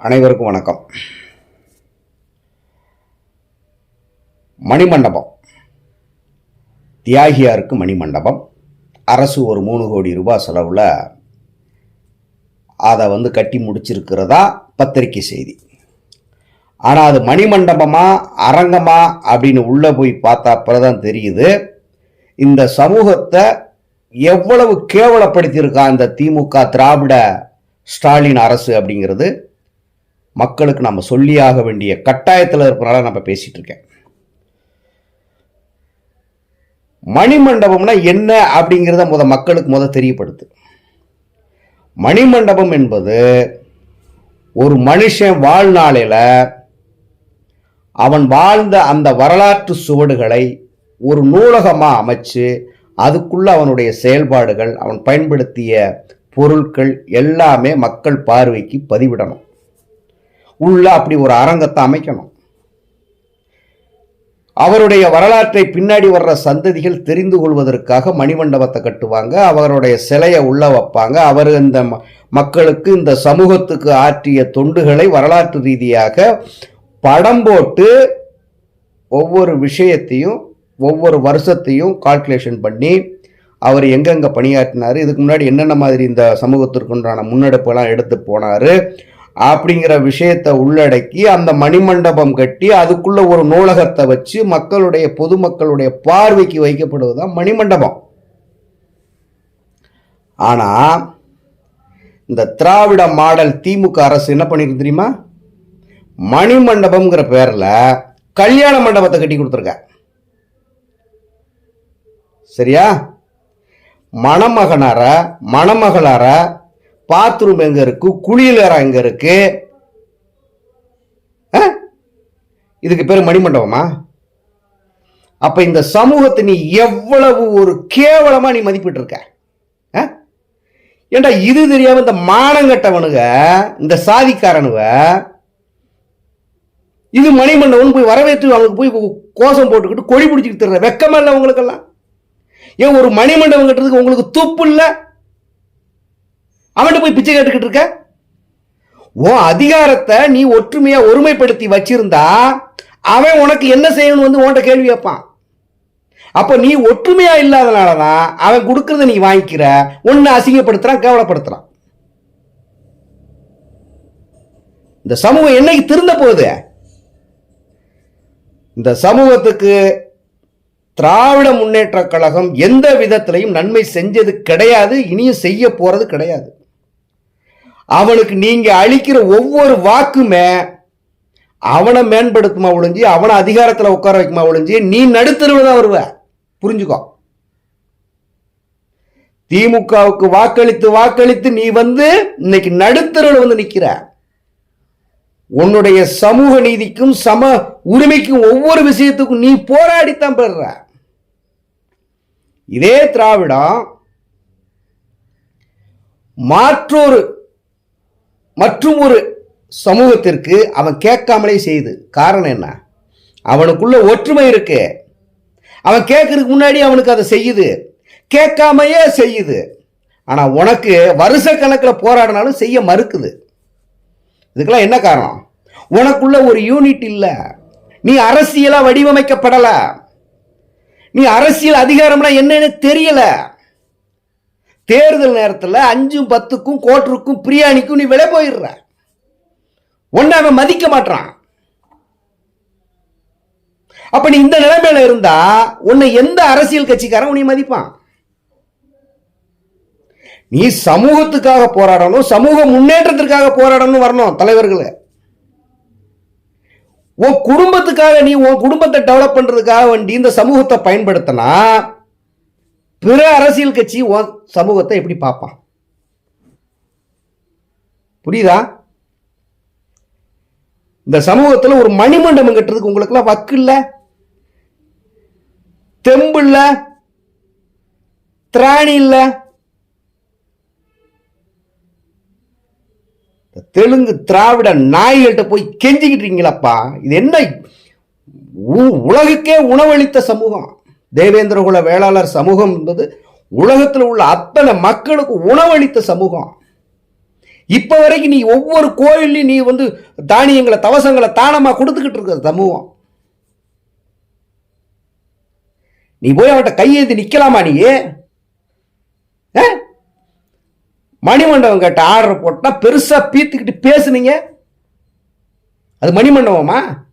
அனைவருக்கும் வணக்கம். மணிமண்டபம். தியாகியாருக்கு மணிமண்டபம். அரசு ஒரு மூணு கோடி ரூபாய் செலவில் அதை வந்து கட்டி முடிச்சிருக்கிறதா பத்திரிக்கை செய்தி. ஆனால் அது மணிமண்டபமா அரங்கமா அப்படின்னு உள்ளே போய் பார்த்தா அப்புறம் தெரியுது. இந்த சமூகத்தை எவ்வளவு கேவலப்படுத்தியிருக்கா இந்த திமுக திராவிட ஸ்டாலின் அரசு அப்படிங்கிறது. மக்களுக்கு நம்ம சொல்லியாக வேண்டிய கட்டாயத்தில் இருக்கிறனால நம்ம பேசிகிட்டு இருக்கேன். மணிமண்டபம்னா என்ன அப்படிங்கிறத முத மக்களுக்கு முத தெரியப்படுத்து. மணிமண்டபம் என்பது ஒரு மனுஷன் வாழ்நாளில் அவன் வாழ்ந்த அந்த வரலாற்று சுவடுகளை ஒரு நூலகமாக அமைச்சு அதுக்குள்ள அவனுடைய செயல்பாடுகள் அவன் பயன்படுத்திய பொருட்கள் எல்லாமே மக்கள் பார்வைக்கு பதிவிடணும். உள்ள அப்படி ஒரு அரங்கத்தை அமைக்கணும். அவருடைய வரலாற்றை பின்னாடி வர்ற சந்ததிகள் தெரிந்து கொள்வதற்காக மணிமண்டபத்தை கட்டுவாங்க அவருடைய சிலையை உள்ள வைப்பாங்க அவர் இந்த மக்களுக்கு இந்த சமூகத்துக்கு ஆற்றிய தொண்டுகளை வரலாற்று ரீதியாக படம் போட்டு ஒவ்வொரு விஷயத்தையும் ஒவ்வொரு வருஷத்தையும் கால்குலேஷன் பண்ணி அவர் எங்கெங்கே பணியாற்றினார் இதுக்கு முன்னாடி என்னென்ன மாதிரி இந்த சமூகத்திற்குண்டான முன்னெடுப்பெல்லாம் எடுத்து போனார் அப்படிங்கிற விஷயத்தை உள்ளடக்கி அந்த மணிமண்டபம் கட்டி அதுக்குள்ள ஒரு நூலகத்தை வச்சு மக்களுடைய பொதுமக்களுடைய பார்வைக்கு வைக்கப்படுவதுதான் மணிமண்டபம். ஆனா இந்த திராவிட மாடல் திமுக அரசு என்ன பண்ணிருக்கு தெரியுமா? மணிமண்டபம்ங்கிற பேர்ல கல்யாண மண்டபத்தை கட்டி கொடுத்துருக்க. சரியா? மணமகனார மணமகளார பாத்ரூம் எங்க இருக்கு? குளியலறை எங்க இருக்கு? ஆ? இதுக்கு பேர் மணிமண்டபமா? அப்ப இந்த சமூகத்தை நீ எவ்வளவு ஒரு கேவலமா நீ மதிப்பிட்டு இருக்க ஆ? ஏண்டா இது தெரியாம இந்த மானங்கட்டவனுக இந்த சாதிக்காரனுவ இது மணிமண்டபம் போய் வரவேற்று அவனுக்கு போய் கோஷம் போட்டுக்கிட்டு கொடி பிடிச்சிக்கிட்டு தர்ற வெக்கமா இல்லை உங்களுக்கெல்லாம் ஏன் ஒரு மணிமண்டபம் கட்டுறதுக்கு உங்களுக்கு துப்பு இல்லை? அவன்கிட்ட போய் பிச்சை கேட்டுக்கிட்டு இருக்க? உன் அதிகாரத்தை நீ ஒற்றுமையா ஒருமைப்படுத்தி வச்சிருந்தா அவன் உனக்கு என்ன செய்யணும் வந்து உன்கிட்ட கேள்வி கேட்பான். அப்போ நீ ஒற்றுமையா இல்லாதனால தான் அவன் கொடுக்கறத நீ வாங்கிக்கிற உன்னை அசிங்கப்படுத்துறான் கேவலப்படுத்துறான். இந்த சமூகம் என்னைக்கு திருந்த போகுது? இந்த சமூகத்துக்கு திராவிட முன்னேற்ற கழகம் எந்த விதத்திலையும் நன்மை செஞ்சது கிடையாது இனியும் செய்ய போறது கிடையாது. அவனுக்கு நீங்க அளிக்கிற ஒவ்வொரு வாக்குமே அவனை மேம்படுத்துமா ஒழிஞ்சு அவனை அதிகாரத்தில் உட்கார வைக்குமா ஒழிஞ்சு நீ நடுத்தருவில் தான் வருவ. புரிஞ்சுக்கோ. திமுகவுக்கு வாக்களித்து வாக்களித்து நீ வந்து இன்னைக்கு நடுத்தருவில் வந்து நிற்கிற உன்னுடைய சமூக நீதிக்கும் சம உரிமைக்கும் ஒவ்வொரு விஷயத்துக்கும் நீ போராடித்தான் பெறுற. இதே திராவிடம் மாற்றொரு மற்றும் ஒரு சமூகத்திற்கு அவன் கேட்காமலே செய்யுது காரணம் என்ன? அவனுக்குள்ள ஒற்றுமை இருக்கு. அவன் கேட்கறதுக்கு முன்னாடி அவனுக்கு அதை செய்யுது. கேட்காமையே செய்யுது. ஆனால் உனக்கு வருஷ கணக்கில் போராடினாலும் செய்ய மறுக்குது. இதுக்கெல்லாம் என்ன காரணம்? உனக்குள்ள ஒரு யூனிட் இல்லை. நீ அரசியலாக வடிவமைக்கப்படலை. நீ அரசியல் அதிகாரம்னா என்னன்னு தெரியல. தேர்தல் நேரத்தில் அஞ்சும் பத்துக்கும் கோட்டருக்கும் பிரியாணிக்கும் நீ விலை போயிடுற. உன்னை அவன் மதிக்க மாட்டான் அப்ப நீ இந்த நிலைமையில இருந்தா உன்னை எந்த அரசியல் கட்சிக்காரன் உன்னை மதிப்பான்? நீ சமூகத்துக்காக போராடணும் சமூக முன்னேற்றத்திற்காக போராடணும் வரணும் தலைவர்களே. உன் குடும்பத்துக்காக நீ உன் குடும்பத்தை டெவலப் பண்றதுக்காக வேண்டி இந்த சமூகத்தை பயன்படுத்தினா பிற அரசியல் கட்சி சமூகத்தை எப்படி பார்ப்பான்? புரியுதா? இந்த சமூகத்தில் ஒரு மணிமண்டபம் கட்டுறதுக்கு உங்களுக்குலாம் வக்கு இல்லை? தெம்பு இல்லை? திராணி இல்லை? தெலுங்கு திராவிட நாய்கள்கிட்ட போய் கெஞ்சிக்கிட்டீங்களப்பா இது என்ன? உ- உலகுக்கே உணவளித்த சமூகம். தேவேந்திரகுல வேளாளர் சமூகம் என்பது உலகத்தில் உள்ள அத்தனை மக்களுக்கு உணவளித்த சமூகம். இப்போ வரைக்கும் நீ ஒவ்வொரு கோயில்லையும் நீ வந்து தானியங்களை தவசங்களை தானமாக கொடுத்துக்கிட்டு இருக்க சமூகம். நீ போய் அவன்கிட்ட கையெழுத்து நிற்கலாமா நீ? ஆ? மணிமண்டபம் கேட்ட ஆர்டர் போட்டால் பெருசாக பீத்துக்கிட்டு பேசுனீங்க. அது மணிமண்டபமா?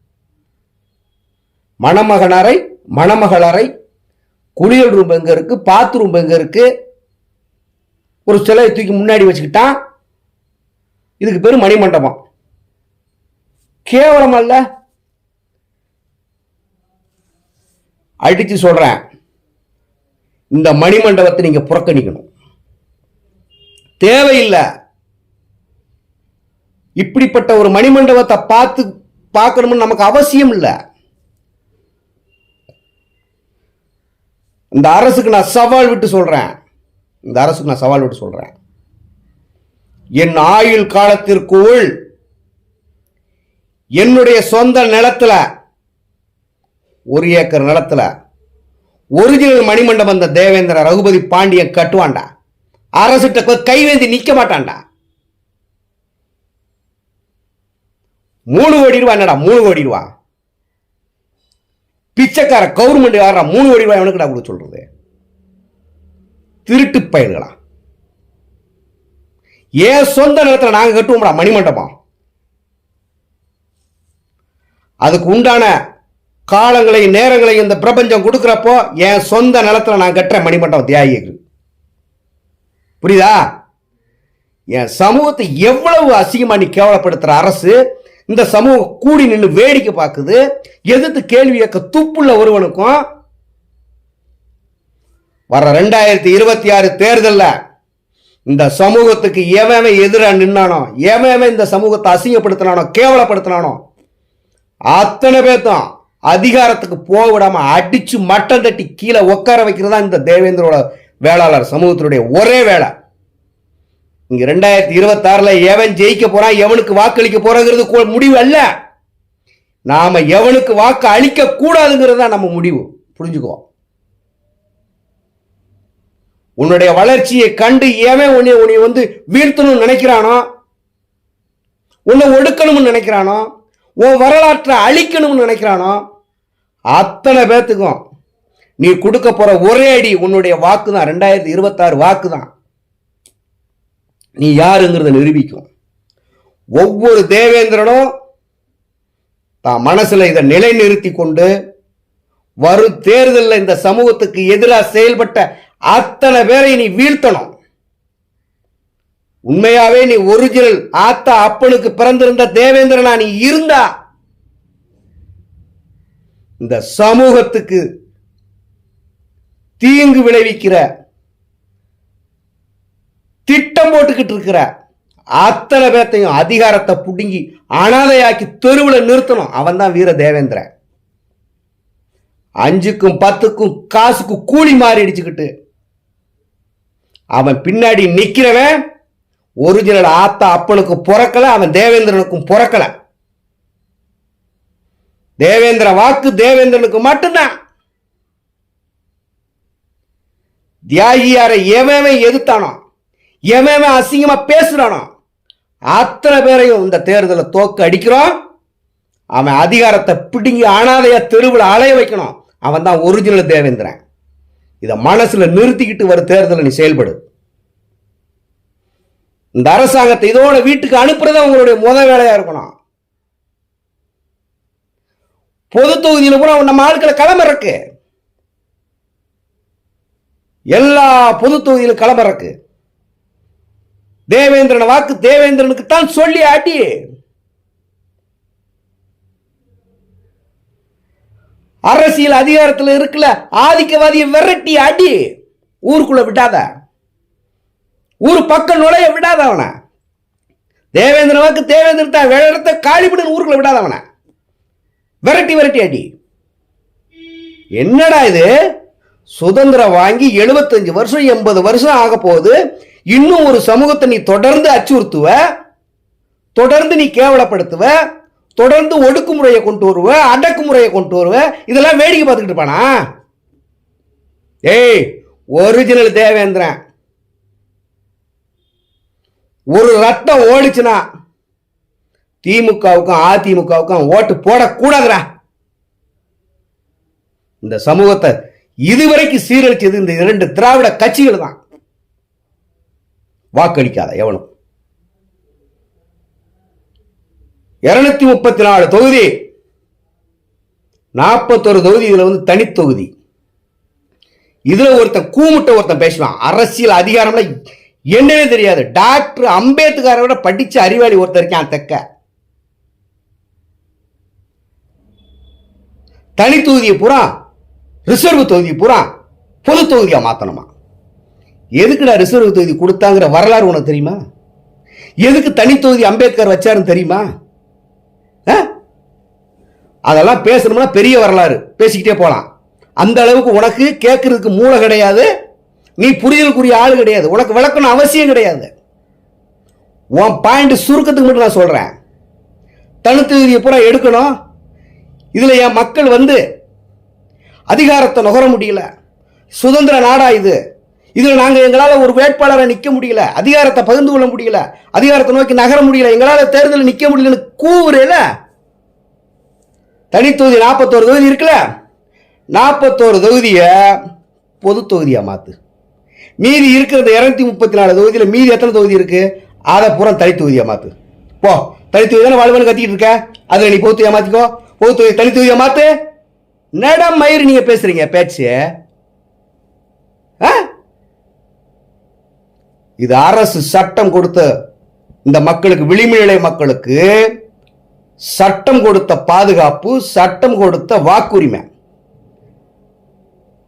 மணமகனரை அறை மணமகள் அறை குளியல் ரூம் எங்க இருக்கு பாத்ரூம் எங்க இருக்கு? ஒரு சிலையை தூக்கி முன்னாடி வச்சுக்கிட்டான் இதுக்கு பேர் மணிமண்டபம். கேவலம் அல்ல அடிச்சு சொல்றேன். இந்த மணிமண்டபத்தை நீங்க புறக்கணிக்கணும். தேவையில்லை. இப்படிப்பட்ட ஒரு மணிமண்டபத்தை பார்த்து பார்க்கணும்னு நமக்கு அவசியம் இல்லை. இந்த அரசுக்கு நான் சவால் விட்டு சொல்கிறேன் இந்த அரசுக்கு நான் சவால் விட்டு சொல்கிறேன் என் ஆயுள் காலத்திற்குள் என்னுடைய சொந்த நிலத்தில் ஒரு ஏக்கர் நிலத்துல ஒரிஜினல் மணிமண்டபம் அந்த தேவேந்திர ரகுபதி பாண்டியன் கட்டுவான்டா. அரசுகிட்ட கைவேந்தி நிற்க மாட்டான்டா. மூணு கோடி ரூபா என்னடா மூணு கோடி ரூபா? பிச்சைக்கார கவர்மெண்ட் யாரா மூணு கோடி ரூபாய் கொடுக்க சொல்றது? திருட்டு பயல்களா? ஏன் சொந்த நிலத்துல நாங்கள் கட்டுவோம்டா மணிமண்டபம். அதுக்கு உண்டான காலங்களையும் நேரங்களையும் இந்த பிரபஞ்சம் கொடுக்குறப்போ என் சொந்த நிலத்துல நான் கட்டுறேன் மணிமண்டபம் தியாகிக்கு புரியுதா? என் சமூகத்தை எவ்வளவு அசிங்கமாக நீ கேவலப்படுத்துகிற அரசு இந்த சமூகம் கூடி நின்று வேடிக்கை பார்க்குது. எதிர்த்து கேள்வி கேட்க துப்புள்ள ஒருவனுக்கும் வர ரெண்டாயிரத்தி இருபத்தி ஆறு தேர்தலில் இந்த சமூகத்துக்கு எவன் எதிராக நின்னானோ எவன் இந்த சமூகத்தை அசிங்கப்படுத்தினானோ கேவலப்படுத்தினானோ அத்தனை பேர்த்தும் அதிகாரத்துக்கு போக விடாம அடிச்சு மட்டம் தட்டி கீழே உட்கார வைக்கிறதா இந்த தேவேந்திரோட வேளாளர் சமூகத்தினுடைய ஒரே வேலை. இங்க ரெண்டாயிரத்தி இருபத்தாறுல எவன் ஜெயிக்க போறான் எவனுக்கு வாக்களிக்க போறாங்கிறது முடிவு அல்ல. நாம எவனுக்கு வாக்கு அளிக்க கூடாதுங்கிறது தான் நம்ம முடிவு. புரிஞ்சுக்குவோம் உன்னுடைய வளர்ச்சியை கண்டு ஏவன் உன்னை உன்னை வந்து வீழ்த்தணும்னு நினைக்கிறானோ உன்னை ஒடுக்கணும்னு நினைக்கிறானோ உன் வரலாற்றை அழிக்கணும்னு நினைக்கிறானோ அத்தனை பேர்த்துக்கும் நீ கொடுக்க போற ஒரே அடி உன்னுடைய வாக்கு தான் ரெண்டாயிரத்தி இருபத்தாறு வாக்கு தான் நீ யாருங்கிறத நிரூபிக்கும். ஒவ்வொரு தேவேந்திரனும் தான் மனசில் இதை நிலைநிறுத்தி கொண்டு வரும் தேர்தலில் இந்த சமூகத்துக்கு எதிராக செயல்பட்ட அத்தனை பேரை நீ வீழ்த்தணும். உண்மையாவே நீ ஒரிஜினல் ஆத்தா அப்பனுக்கு பிறந்திருந்த தேவேந்திரனா நீ இருந்தா இந்த சமூகத்துக்கு தீங்கு விளைவிக்கிற திட்டம் போட்டுக்கிட்டு இருக்கிற அத்தனை பேர்த்தையும் அதிகாரத்தை பிடுங்கி அனாதையாக்கி தெருவில் நிறுத்தணும். அவன் தான் வீர தேவேந்திரன் அஞ்சுக்கும் பத்துக்கும் காசுக்கும் கூலி மாறி அடிச்சுக்கிட்டு அவன் பின்னாடி நிற்கிறவன் ஒரிஜினல் ஆத்தா அப்பனுக்கும் பிறக்கல அவன் தேவேந்திரனுக்கும் பிறக்கல. தேவேந்திர வாக்கு தேவேந்திரனுக்கு மட்டும்தான். தியாகியாரை எவன் எதிர்த்தானோ எவன் அசிங்கமா பேசுறானோ அத்தனை பேரையும் இந்த தேர்தலை தோக்கு அடிக்கிறோம். அவன் அதிகாரத்தை பிடுங்கி அனாதையா தெருவில் அலைய வைக்கணும். அவன் தான் ஒரிஜினல் தேவேந்திரன். இதை மனசுல நிறுத்திக்கிட்டு வர தேர்தல் நீ செயல்படு. இந்த அரசாங்கத்தை இதோட வீட்டுக்கு அனுப்புறது உங்களுடைய முத வேலையா இருக்கணும். பொது தொகுதியில் பூரா நம்ம ஆட்களை கிளம்ப இருக்கு எல்லா பொது தொகுதியிலும் கிளம்ப இருக்கு தேவேந்திரன் வாக்கு தேவேந்திரனுக்கு தான் சொல்லி ஆட்டி. அரசியல் அதிகாரத்தில் இருக்குல்ல ஆதிக்கவாதியை விரட்டி ஆட்டி ஊருக்குள்ள விடாத ஊர் பக்கம் நுழைய விடாத அவனை. தேவேந்திர வாக்கு தேவேந்திரன் தான் இடத்த காலிபடன் ஊருக்குள்ள விடாத அவனை. விரட்டி விரட்டி அடி என்னடா இது? சுதந்திரம் வாங்கி 75 வருஷம் எண்பது வருஷம் ஆக போகுது இன்னும் ஒரு சமூகத்தை நீ தொடர்ந்து அச்சுறுத்துவ தொடர்ந்து நீ கேவலப்படுத்துவ தொடர்ந்து ஒடுக்குமுறையை கொண்டு வருவ அடக்குமுறையை கொண்டு வருவ இதெல்லாம் வேடிக்கை பார்த்துக்கிட்டு இருப்பானா? ஏய் ஒரிஜினல் தேவேந்திரன். ஒரு ரத்தம் ஓடிச்சுன்னா திமுகவுக்கும் அதிமுகவுக்கும் ஓட்டு போடக்கூடாதுரா இந்த சமூகத்தை இதுவரைக்கும் சீரழிச்சது இந்த இரண்டு திராவிட கட்சிகள் தான். வாக்களிக்காத எவனும். இருநூத்தி முப்பத்தி நாலு தொகுதி. நாற்பத்தொரு தொகுதி இதுல வந்து தனித்தொகுதி இதுல ஒருத்தன் கூமுட்ட ஒருத்தன் பேசுவான் அரசியல் அதிகாரம்ல என்னன்னு தெரியாது. டாக்டர் அம்பேத்கரை விட படிச்ச அறிவாளி ஒருத்தர் இருக்கான் தெக்க. தனி தொகுதியை பூரா ரிசர்வ் தொகுதி பூரா பொது தொகுதியை மாத்தணுமா? எதுக்குடா ரிசர்வ் தொகுதி கொடுத்தாங்கிற வரலாறு உனக்கு தெரியுமா? எதுக்கு தனி தொகுதி அம்பேத்கர் வச்சாருன்னு தெரியுமா? ஆ? அதெல்லாம் பேசணும்னா பெரிய வரலாறு. பேசிக்கிட்டே போகலாம் அந்த அளவுக்கு உனக்கு கேட்கறதுக்கு மூளை கிடையாது. நீ புரியலுக்குரிய ஆள் கிடையாது. உனக்கு விளக்கணும் அவசியம் கிடையாது. உன் பாயிண்ட் சுருக்கத்துக்கு மட்டும் நான் சொல்கிறேன் தனித்தொகுதியை பூரா எடுக்கணும். இதில் என் மக்கள் வந்து அதிகாரத்தை நுகர முடியல. சுதந்திர நாடா இது. இதில் நாங்கள் எங்களால் ஒரு வேட்பாளரை நிற்க முடியல அதிகாரத்தை பகிர்ந்து கொள்ள முடியல அதிகாரத்தை நோக்கி நகர முடியல எங்களால் தேர்தலில் நிற்க முடியலன்னு கூவுறேல? தனித்தொகுதி நாற்பத்தோரு தொகுதி இருக்குல்ல? நாற்பத்தோரு தொகுதியை பொது தொகுதியாக மாற்று மீதி இருக்கிற இருநூத்தி முப்பத்தி நாலு தொகுதியில் மீதி எத்தனை தொகுதி இருக்குது அதை பூரா தனித்தொகுதியாக மாற்று போ தனித்தொகுதி தானே வாழ்வனு கத்திக்கிட்டு இருக்க? அதில் நீ பொது தொகுதியா மாத்திக்கோ. பொது தொகுதி தனித்தொகுதியாக மாற்று மாத்து. நடம் மயிறு நீங்கள் பேசுகிறீங்க பேச்சு. ஆ? இது அரசு சட்டம் கொடுத்த இந்த மக்களுக்கு விளிம்புநிலை மக்களுக்கு சட்டம் கொடுத்த பாதுகாப்பு சட்டம் கொடுத்த வாக்குரிமை.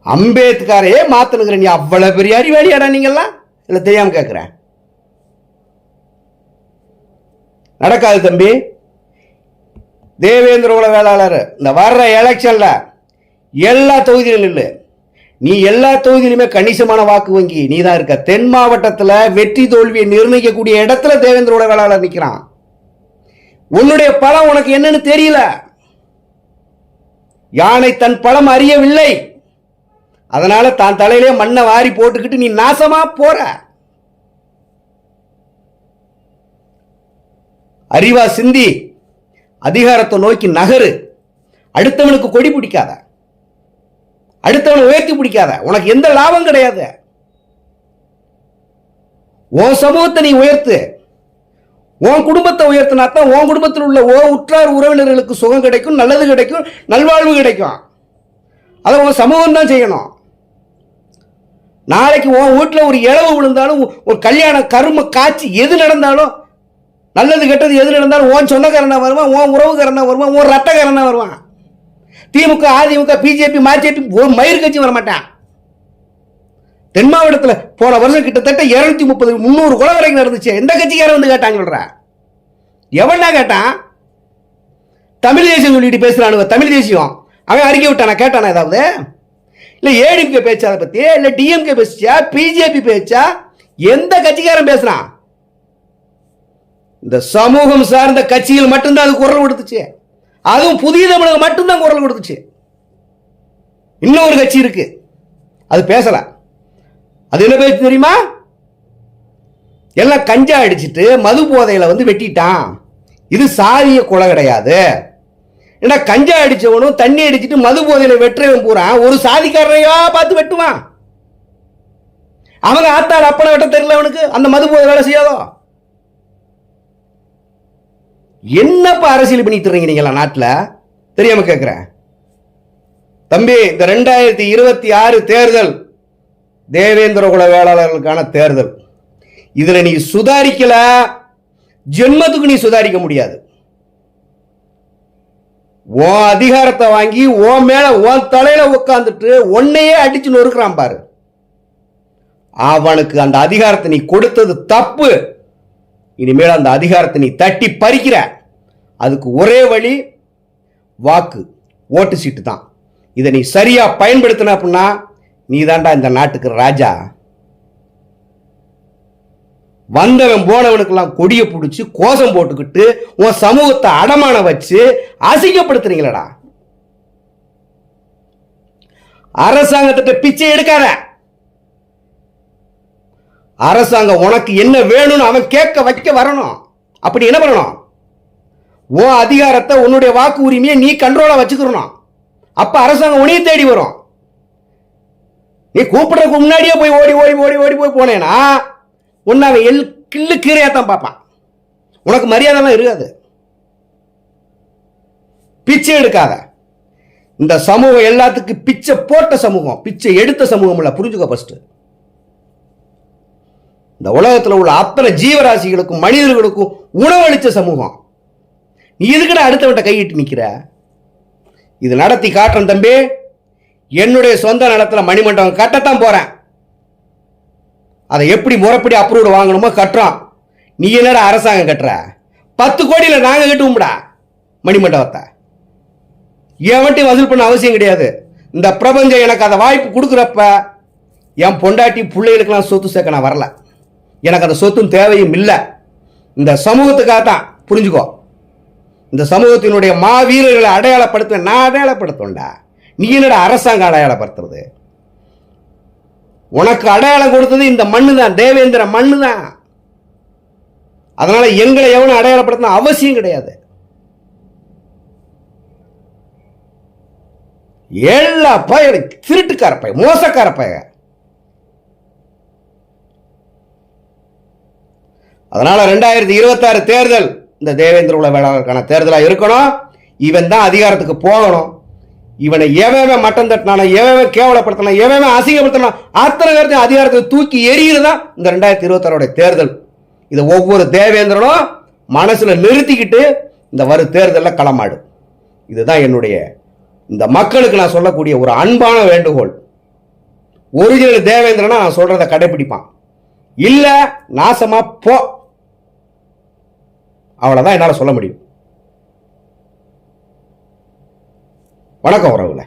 அம்பேத்கரையே மாத்தணுங்கிற நீ அவ்வளவு பெரிய அறிவாளியாடா நீங்கெல்லாம் இல்லை தெரியாம கேட்குறேன். நடக்காது தம்பி. தேவேந்திர உலக வேளாளர் இந்த வர்ற எலெக்ஷனில் எல்லா தொகுதியிலும் இல்லை நீ எல்லா தொகுதியிலுமே கணிசமான வாக்கு வங்கி. நீ தான் இருக்க. தென் மாவட்டத்தில் வெற்றி தோல்வியை நிர்ணயிக்கக்கூடிய இடத்துல தேவேந்திரோட வேளாளர் நிற்கிறான் உன்னுடைய பலம் உனக்கு என்னன்னு தெரியல. யானை தன் பலம் அறியவில்லை. அதனால தான் தலையிலே மண்ணை வாரி போட்டுக்கிட்டு நீ நாசமா போற. அறிவா சிந்தி. அதிகாரத்தை நோக்கி நகரு. அடுத்தவனுக்கு கொடி பிடிக்காத. அடுத்தவனை உயர்த்தி பிடிக்காத. உனக்கு எந்த லாபம் கிடையாது. உன் சமூகத்தை நீ உயர்த்து. உன் குடும்பத்தை உயர்த்தினா தான் உன் குடும்பத்தில் உள்ள ஓ உற்றார் உறவினர்களுக்கு சுகம் கிடைக்கும் நல்லது கிடைக்கும் நல்வாழ்வு கிடைக்கும். அதை உன் சமூகம் தான் செய்யணும். நாளைக்கு உன் வீட்டில் ஒரு இழவு விழுந்தாலும் ஒரு கல்யாண கரும காட்சி எது நடந்தாலும் நல்லது கெட்டது எது நடந்தாலும் உன் சொந்தக்காரனா வருவான் உன் உறவுக்காரனா வருவான் உன் ரத்தக்காரனா வருவான். திமுக அதிமுக பிஜேபி மாஜேபி ஒரு மயிர் கட்சி வர மாட்டான் தென் மாவட்டத்தில் போன வருஷம் கிட்டத்தட்ட இருநூத்தி முப்பது முந்நூறு கொலை வரைக்கும் நடந்துச்சு. எந்த கட்சிக்காரன் வந்து கேட்டாங்கன்ற எவன்டா கேட்டான்? தமிழ் தேசியம் சொல்லிட்டு பேசுறானுங்க தமிழ் தேசியம். அவன் அறிக்கை விட்டானா கேட்டானா ஏதாவது? இல்லை ஏடிஎம்கே பேச்சா அதை பற்றி இல்லை டிஎம்கே பேசிச்சா? பிஜேபி பேச்சா? எந்த கட்சிக்காரன் பேசுகிறான் இந்த சமூகம் சார்ந்த கட்சிகள் மட்டும்தான் அது குரல் கொடுத்துச்சு. அதுவும் புதிய தமிழகம் மட்டும்தான் குரல் கொடுத்துச்சு. இன்னொரு கட்சி இருக்கு. அது பேசல. அது என்ன பேச்சு தெரியுமா? எல்லாம் கஞ்சா அடிச்சிட்டு மது போதையில வந்து வெட்டிட்டான். இது சாதிய கொலை கிடையாது. ஏன்னா கஞ்சா அடிச்சவனும் தண்ணி அடிச்சிட்டு மது போதையில வெட்டுறவன் பூரா ஒரு சாதிக்காரனையா பார்த்து வெட்டுவான்? அவங்க ஆத்தாள் அப்பனை வெட்ட தெரியல அவனுக்கு. அந்த மது போதை வேலை செய்யாதோ? என்னப்பா அரசியல் பண்ணிட்டு இருக்கீங்க நீங்களா நாட்டில்? தெரியாம கேட்குறேன் தம்பி இந்த ரெண்டாயிரத்தி இருபத்தி ஆறு தேர்தல் தேவேந்திர குல வேளாளர்களுக்கான தேர்தல். இதுல நீ சுதாரிக்கல ஜென்மத்துக்கு நீ சுதாரிக்க முடியாது. ஓ அதிகாரத்தை வாங்கி உன் மேல உன் தலையில உட்காந்துட்டு உன்னையே அடிச்சு நொறுக்கிறான் பாரு. அவனுக்கு அந்த அதிகாரத்தை நீ கொடுத்தது தப்பு. இனிமேல் அந்த அதிகாரத்தை நீ தட்டி பறிக்கிற. அதுக்கு ஒரே வழி வாக்கு ஓட்டு சீட்டு தான். இதை நீ சரியாக பயன்படுத்தின அப்படின்னா நீ தாண்டா இந்த நாட்டுக்கு ராஜா. வந்தவன் போனவனுக்கெல்லாம் கொடியை பிடிச்சி கோஷம் போட்டுக்கிட்டு உன் சமூகத்தை அடமானம் வச்சு அசிங்கப்படுத்துறீங்களடா. அரசாங்கத்திட்ட பிச்சை எடுக்காத. அரசாங்கம் உனக்கு என்ன வேணும்னு அவன் கேட்க வைக்க வரணும். அப்படி என்ன பண்ணணும்? உன் அதிகாரத்தை உன்னுடைய வாக்கு உரிமையை நீ கண்ட்ரோலாக வச்சுக்கிறணும். அப்போ அரசாங்கம் உனையே தேடி வரும். நீ கூப்பிடுறதுக்கு முன்னாடியே போய் ஓடி ஓடி ஓடி ஓடி போய் போனேன்னா உன்னை அவன் எல் கிள்ளு கீரையாக தான் பார்ப்பான். உனக்கு மரியாதைலாம் இருக்காது. பிச்சை எடுக்காத. இந்த சமூகம் எல்லாத்துக்கும் பிச்சை போட்ட சமூகம் பிச்சை எடுத்த சமூகம் இல்லை புரிஞ்சுக்க ஃபஸ்ட்டு இந்த உலகத்தில் உள்ள அத்தனை ஜீவராசிகளுக்கும் மனிதர்களுக்கும் உணவளித்த சமூகம். நீ எதுக்குடா அடுத்தவன்ட்ட கையிட்டு நிற்கிற இது நடத்தி காட்டுறேன் தம்பி. என்னுடைய சொந்த நிலத்தில் மணிமண்டபம் கட்டத்தான் போகிறேன் அதை எப்படி முறைப்படி அப்ரூவ்டு வாங்கணுமோ கட்டுறோம் நீ என்னடா அரசாங்கம் கட்டுற? பத்து கோடியில் நாங்கள் கட்டுவோம்டா மணிமண்டபத்தை. எவன்ட்டையும் வசூல் பண்ண அவசியம் கிடையாது. இந்த பிரபஞ்சம் எனக்கு அதை வாய்ப்பு கொடுக்குறப்ப என் பொண்டாட்டி பிள்ளைகளுக்கெல்லாம் சொத்து சேர்க்க நான் வரல. எனக்கு அந்த சொத்தும் தேவையும் இல்லை. இந்த சமூகத்துக்காக தான் புரிஞ்சுக்கோ. இந்த சமூகத்தினுடைய மாவீரர்களை அடையாளப்படுத்த நான் அடையாளப்படுத்தோண்டா நீ என்னோட அரசாங்கம் அடையாளப்படுத்துறது? உனக்கு அடையாளம் கொடுத்தது இந்த மண்ணு தான் தேவேந்திர மண்ணு தான் அதனால் எங்களை எவனும் அடையாளப்படுத்தின அவசியம் கிடையாது. எல்லா பய திருட்டுக்கார பய மோசக்கார பய. அதனால ரெண்டாயிரத்தி இருபத்தாறு தேர்தல் இந்த தேவேந்திர உள்ள வேளாளருக்கான தேர்தலாக இருக்கணும். இவன் தான் அதிகாரத்துக்கு போகணும். இவனை எவன் மட்டம் தட்டினானோ எவன் கேவலப்படுத்தினா எவன் அசிங்கப்படுத்தினா அத்தனை பேர்த்தையும் அதிகாரத்தை தூக்கி எரியிறதா இந்த ரெண்டாயிரத்தி இருபத்தாறுடைய தேர்தல். இதை ஒவ்வொரு தேவேந்திரனும் மனசில் நிறுத்திக்கிட்டு இந்த வரு தேர்தலில் களமாடு. இதுதான் என்னுடைய இந்த மக்களுக்கு நான் சொல்லக்கூடிய ஒரு அன்பான வேண்டுகோள். ஒரிஜினல் தேவேந்திரனா நான் சொல்கிறத கடைபிடிப்பான் இல்லை நாசமாக போ. அவ்வளோதான் என்னால் சொல்ல முடியும். வணக்கம் உறவுல.